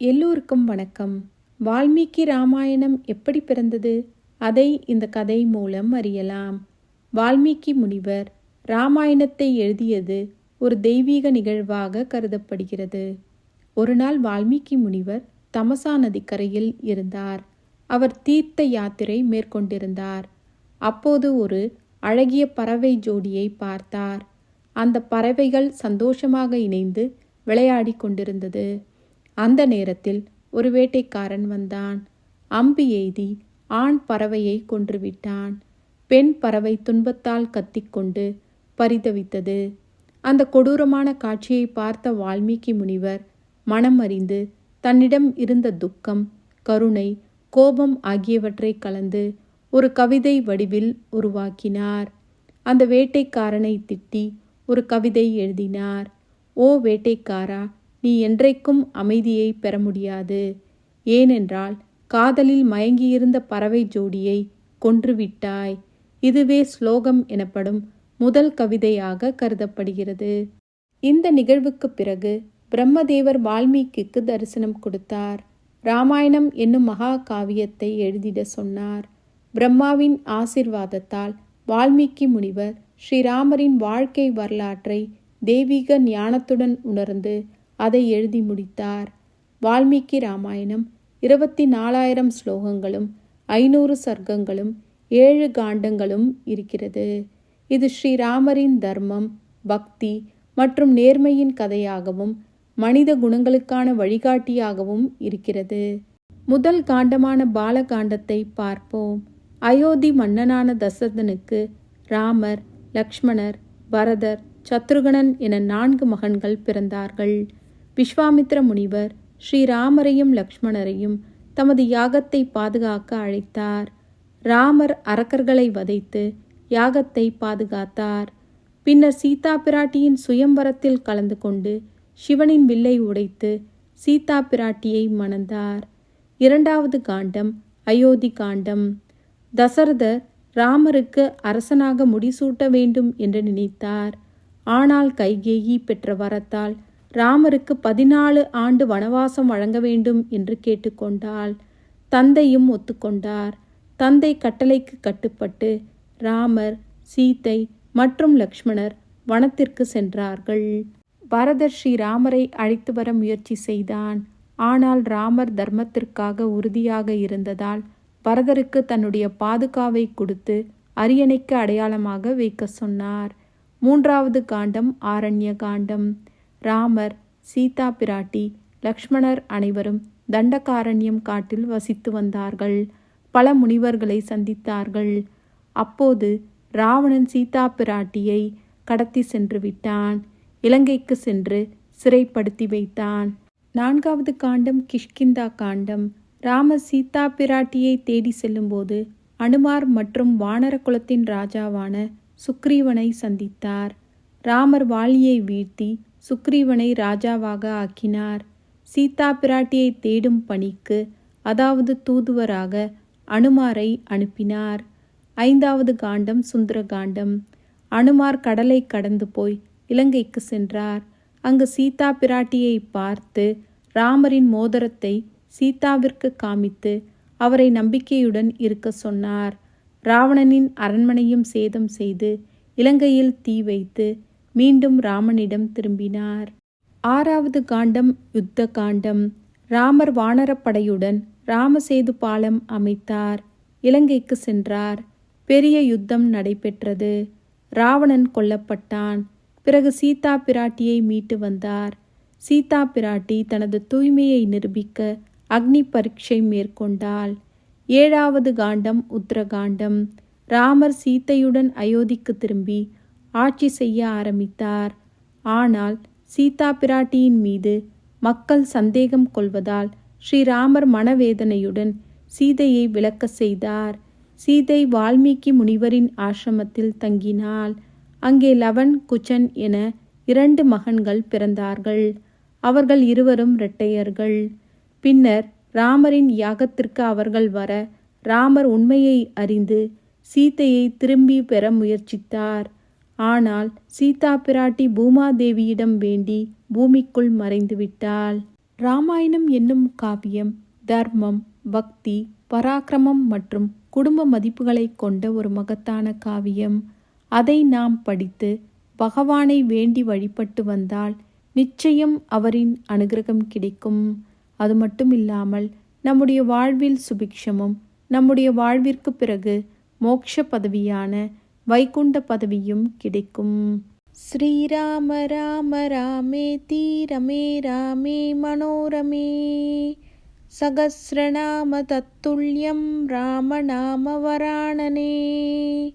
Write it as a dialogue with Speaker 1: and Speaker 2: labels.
Speaker 1: எல்லோருக்கும் வணக்கம். வால்மீகி ராமாயணம் எப்படி பிறந்தது? அதை இந்த கதை மூலம் அறியலாம். வால்மீகி முனிவர் ராமாயணத்தை எழுதியது ஒரு தெய்வீக நிகழ்வாக கருதப்படுகிறது. ஒரு நாள் வால்மீகி முனிவர் தமசா நதிக்கரையில் இருந்தார். அவர் தீர்த்த யாத்திரை மேற்கொண்டிருந்தார். அப்போது ஒரு அழகிய பறவை ஜோடியை பார்த்தார். அந்த பறவைகள் சந்தோஷமாக இணைந்து விளையாடி கொண்டிருந்தது. அந்த நேரத்தில் ஒரு வேட்டைக்காரன் வந்தான். அம்பு எய்தி ஆண் பறவையை கொன்றுவிட்டான். பெண் பறவை துன்பத்தால் கத்திக்கொண்டு பரிதவித்தது. அந்த கொடூரமான காட்சியை பார்த்த வால்மீகி முனிவர் மனம் அறிந்து தன்னிடம் இருந்த துக்கம் கருணை கோபம் ஆகியவற்றை கலந்து ஒரு கவிதை வடிவில் உருவாக்கினார். அந்த வேட்டைக்காரனை திட்டி ஒரு கவிதை எழுதினார். ஓ வேட்டைக்காரா நீ என்றைக்கும் அமைதியை பெற முடியாது. ஏனென்றால் காதலில் மயங்கியிருந்த பறவை ஜோடியை கொன்றுவிட்டாய். இதுவே ஸ்லோகம் எனப்படும் முதல் கவிதையாக கருதப்படுகிறது. இந்த நிகழ்வுக்கு பிறகு பிரம்மதேவர் வால்மீகிக்கு தரிசனம் கொடுத்தார். ராமாயணம் என்னும் மகா காவியத்தை எழுதிட சொன்னார். பிரம்மாவின் ஆசிர்வாதத்தால் வால்மீகி முனிவர் ஸ்ரீராமரின் வாழ்க்கை வரலாற்றை தெய்வீக ஞானத்துடன் உணர்ந்து அதை எழுதி முடித்தார். வால்மீகி ராமாயணம் இருபத்தி நாலாயிரம் ஸ்லோகங்களும் ஐநூறு சர்க்கங்களும் ஏழு காண்டங்களும் இருக்கிறது. இது ஸ்ரீராமரின் தர்மம் பக்தி மற்றும் நேர்மையின் கதையாகவும் மனித குணங்களுக்கான வழிகாட்டியாகவும் இருக்கிறது. முதல் காண்டமான பாலகாண்டத்தை பார்ப்போம். அயோத்தி மன்னனான தசரதனுக்கு ராமர் லக்ஷ்மணர் பரதர் சத்ருகணன் என நான்கு மகன்கள் பிறந்தார்கள். விஸ்வாமித்ர முனிவர் ஸ்ரீராமரையும் லக்ஷ்மணரையும் தமது யாகத்தை பாதுகாக்க அழைத்தார். ராமர் அரக்கர்களை வதைத்து யாகத்தை பாதுகாத்தார். பின்னர் சீதா பிராட்டியின் சுயம்பரத்தில் கலந்து கொண்டு சிவனின் வில்லை உடைத்து சீதா பிராட்டியை மணந்தார். இரண்டாவது காண்டம் அயோத்தி காண்டம். தசரதர் ராமருக்கு அரசனாக முடிசூட்ட வேண்டும் என்று நினைத்தார். ஆனால் கைகேயி பெற்ற வரத்தால் ராமருக்கு பதினாலு ஆண்டு வனவாசம் வழங்க வேண்டும் என்று கேட்டுக்கொண்டாள். தந்தையும் ஒத்துக்கொண்டார். தந்தை கட்டளைக்கு கட்டுப்பட்டு ராமர் சீதை மற்றும் லக்ஷ்மணர் வனத்திற்கு சென்றார்கள். பரதர் ஸ்ரீ ராமரை அழைத்து வர முயற்சி செய்தான். ஆனால் ராமர் தர்மத்திற்காக உறுதியாக இருந்ததால் பரதருக்கு தன்னுடைய பாதுகாவை கொடுத்து அரியணைக்கு அடையாளமாக வைக்க சொன்னார். மூன்றாவது காண்டம் ஆரண்ய காண்டம் ராமர் சீதா பிராட்டி லக்ஷ்மணர் அனைவரும் தண்டகாரண்யம் காட்டில் வசித்து வந்தார்கள். பல முனிவர்களை சந்தித்தார்கள். அப்போது ராவணன் சீதா பிராட்டியை கடத்தி சென்று விட்டான். இலங்கைக்கு சென்று சிறைப்படுத்தி வைத்தான். நான்காவது காண்டம் கிஷ்கிந்தா காண்டம். ராமர் சீதா பிராட்டியை தேடி செல்லும்போது அனுமார் மற்றும் வானர குலத்தின் ராஜாவான சுக்ரீவனை சந்தித்தார். ராமர் வாளியை வீழ்த்தி சுக்ரீவனை ராஜாவாக ஆக்கினார். சீதா பிராட்டியை தேடும் பணிக்கு அதாவது தூதுவராக அனுமாரை அனுப்பினார். ஐந்தாவது காண்டம் சுந்தர காண்டம் அனுமார் கடலை கடந்து போய் இலங்கைக்கு சென்றார். அங்கு சீதா பிராட்டியை பார்த்து ராமரின் மோதிரத்தை சீதாவிற்கு காமித்து அவரை நம்பிக்கையுடன் இருக்க சொன்னார். ராவணனின் அரண்மனையும் சேதம் செய்து இலங்கையில் தீ வைத்து மீண்டும் ராமனிடம் திரும்பினார். ஆறாவது காண்டம் யுத்த காண்டம். ராமர் வானரப்படையுடன் ராமசேது பாலம் அமைத்தார். இலங்கைக்கு சென்றார். பெரிய யுத்தம் நடைபெற்றது. ராவணன் கொல்லப்பட்டான். பிறகு சீதா பிராட்டியை மீட்டு வந்தார். சீதா பிராட்டி தனது தூய்மையை நிரூபிக்க அக்னி பரீட்சை மேற்கொண்டாள். ஏழாவது காண்டம் உத்தரகாண்டம். ராமர் சீத்தையுடன் அயோத்திக்கு திரும்பி ஆட்சி செய்ய ஆரம்பித்தார். ஆனால் சீதா பிராட்டியின் மீது மக்கள் சந்தேகம் கொள்வதால் ஸ்ரீராமர் மனவேதனையுடன் சீதையை விளக்க செய்தார். சீதை வால்மீகி முனிவரின் ஆசிரமத்தில் தங்கினாள். அங்கே லவன் குச்சன் என இரண்டு மகன்கள் பிறந்தார்கள். அவர்கள் இருவரும் இரட்டையர்கள். பின்னர் ராமரின் யாகத்திற்கு அவர்கள் வர ராமர் உண்மையை அறிந்து சீதையை திரும்பி பெற முயற்சித்தார். ஆனால் சீதா பிராட்டி பூமாதேவியிடம் வேண்டி பூமிக்குள் மறைந்துவிட்டாள். ராமாயணம் என்னும் காவியம் தர்மம் பக்தி பராக்கிரமம் மற்றும் குடும்ப மதிப்புகளை கொண்ட ஒரு மகத்தான காவியம். அதை நாம் படித்து பகவானை வேண்டி வழிபட்டு வந்தால் நிச்சயம் அவரின் அனுகிரகம் கிடைக்கும். அது மட்டும் இல்லாமல் நம்முடைய வாழ்வில் சுபிக்ஷமும் நம்முடைய வாழ்விற்கு பிறகு மோட்ச பதவியான வைகுண்ட பதவியும் கிடைக்கும். ஸ்ரீராம ராம ராமே தீரமே ராமே மனோரமே. சகசிரநாம தத்துல்யம் ராமநாம வராணனே.